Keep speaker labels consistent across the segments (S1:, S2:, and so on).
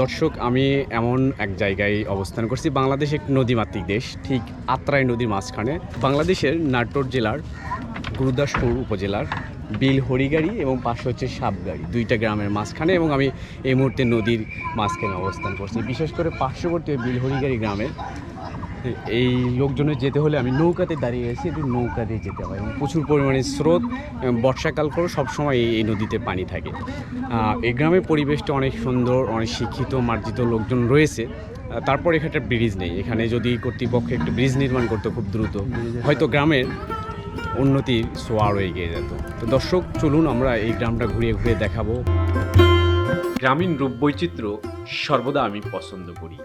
S1: দর্শক, আমি এমন এক জায়গায় অবস্থান করছি বাংলাদেশ এক নদীমাতৃক দেশ, ঠিক আত্রাই নদীর মাঝখানে। বাংলাদেশের নাটোর জেলার গুরুদাসপুর উপজেলার বিল হরিগাড়ি এবং পাশে হচ্ছে সাপগাড়ি, দুইটা গ্রামের মাঝখানে এবং আমি এই মুহূর্তে নদীর মাঝখানে অবস্থান করছি। বিশেষ করে পার্শ্ববর্তী বিল হরিগাড়ি গ্রামের এই লোকজনের যেতে হলে আমি নৌকাতে দাঁড়িয়ে আছি একটু নৌকা দিয়ে যেতে হয়। এবং প্রচুর পরিমাণে স্রোত বর্ষাকাল করে সবসময় এই নদীতে পানি থাকে। এই গ্রামের পরিবেশটা অনেক সুন্দর, অনেক শিক্ষিত, মার্জিত লোকজন রয়েছে। তারপর এখানে একটা ব্রিজ নেই। এখানে যদি কর্তৃপক্ষ একটু ব্রিজ নির্মাণ করতো খুব দ্রুত, হয়তো গ্রামের উন্নতির সোয়ারও এগিয়ে যেত। তো দর্শক, চলুন আমরা এই গ্রামটা ঘুরিয়ে ঘুরিয়ে দেখাবো। গ্রামীণ রূপবৈচিত্র্য সর্বদা আমি পছন্দ করি।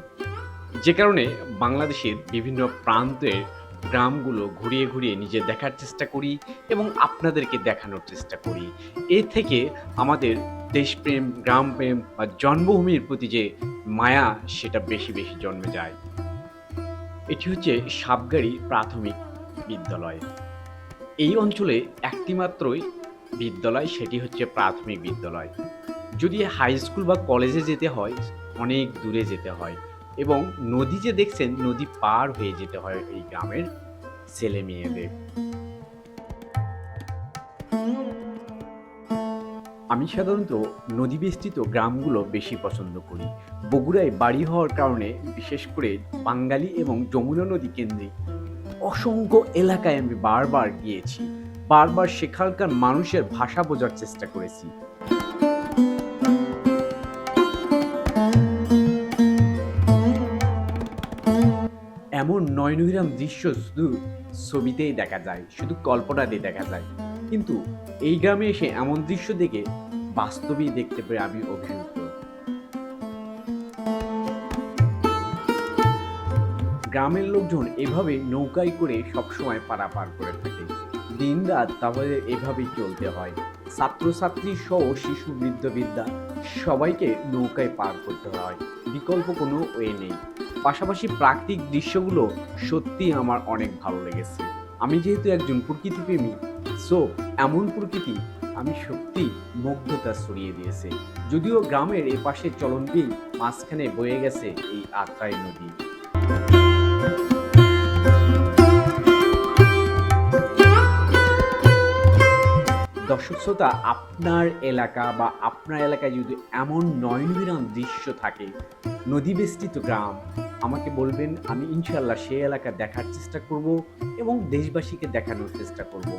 S1: যে কারণে বাংলাদেশের বিভিন্ন প্রান্তের গ্রামগুলো ঘুরিয়ে ঘুরিয়ে নিজে দেখার চেষ্টা করি এবং আপনাদেরকে দেখানোর চেষ্টা করি। এ থেকে আমাদের দেশপ্রেম, গ্রামপ্রেম বা জন্মভূমির প্রতি যে মায়া, সেটা বেশি বেশি জন্মে যায়। এটি হচ্ছে সাবগাড়ি প্রাথমিক বিদ্যালয়। এই অঞ্চলে একটি মাত্রই বিদ্যালয়, সেটি হচ্ছে প্রাথমিক বিদ্যালয়। যদি হাই স্কুল বা কলেজে যেতে হয়, অনেক দূরে যেতে হয়। এবং নদী যে দেখছেন, নদী পার হয়ে যেতে হয় এই গ্রামের ছেলে মেয়েদের। আমি সাধারণত নদী বেষ্টিত গ্রামগুলো বেশি পছন্দ করি। বগুড়ায় বাড়ি হওয়ার কারণে বিশেষ করে বাঙালি এবং যমুনা নদী কেন্দ্রিক অসংখ্য এলাকায় আমি বারবার গিয়েছি। বারবার সেখানকার মানুষের ভাষা বোঝার চেষ্টা করেছি। এমন নয়নহিরাম দৃশ্য শুধু ছবিতেই দেখা যায়, শুধু কল্পনাতেই দেখা যায়। কিন্তু এই গ্রামে এসে এমন দৃশ্য দেখে বাস্তবেই দেখতে পেরে আমি অভিভূত। গ্রামের লোকজন এভাবে নৌকায় করে সবসময় পারাপার করে থাকে। দিন রাত তাদের এভাবেই চলতে হয়। ছাত্রছাত্রী সহ শিশু, বৃদ্ধ বিদ্যা সবাইকে নৌকায় পার করতে হয়। বিকল্প কোনো ওয়ে নেই। পাশাপাশি প্রাকৃতিক দৃশ্যগুলো সত্যি আমার অনেক ভালো লেগেছে। আমি যেহেতু একজন প্রকৃতিপ্রেমী সো এমন প্রকৃতি আমি সত্যি মুগ্ধতা ছড়িয়ে দিয়েছে। যদিও গ্রামের এ পাশে চলন চলনবিল মাঝখানে বয়ে গেছে এই আত্রাই নদী। দর্শক শ্রোতা, আপনার এলাকা বা আপনার এলাকায় যদি এমন নয়নবিরাম দৃশ্য থাকে, নদী বেষ্টিত গ্রাম আমাকে বলবেন আমি ইনশাল্লাহ সেই এলাকা দেখার চেষ্টা করব এবং দেশবাসীকে দেখানোর চেষ্টা করব।